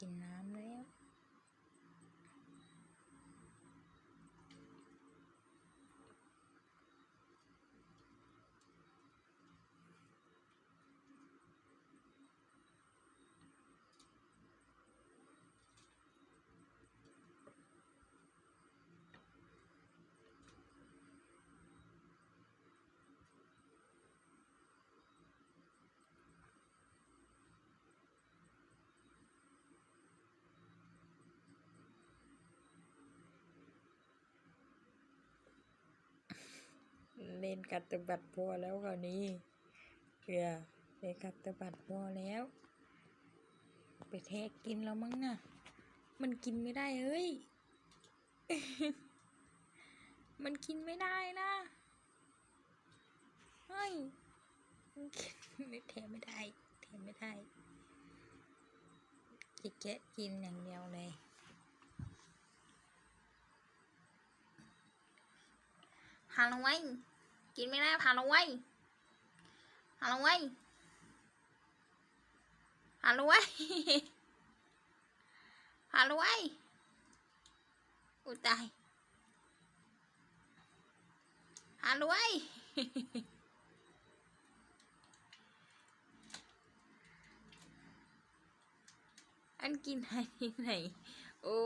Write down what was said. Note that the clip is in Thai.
กินน้ำเล้ เลนกัดตบัดพอแล้วคราวนี้เพื่อเลนกัดตบัดพอแล้ว ไปแทะกินแล้วมั้งน่ะ มันกินไม่ได้เฮ้ย มันกินไม่ได้นะเฮ้ยมันกินไม่แทะไม่ได้แทะไม่ได้จะแกะกินอย่างเดียวเลยฮาโลวีน กินไม่ได้ฮาโลวีนฮาโลวีนฮาโลวีนฮาโลวีนอุตายฮาโลวีนอันกินไรที่ไหนโอ้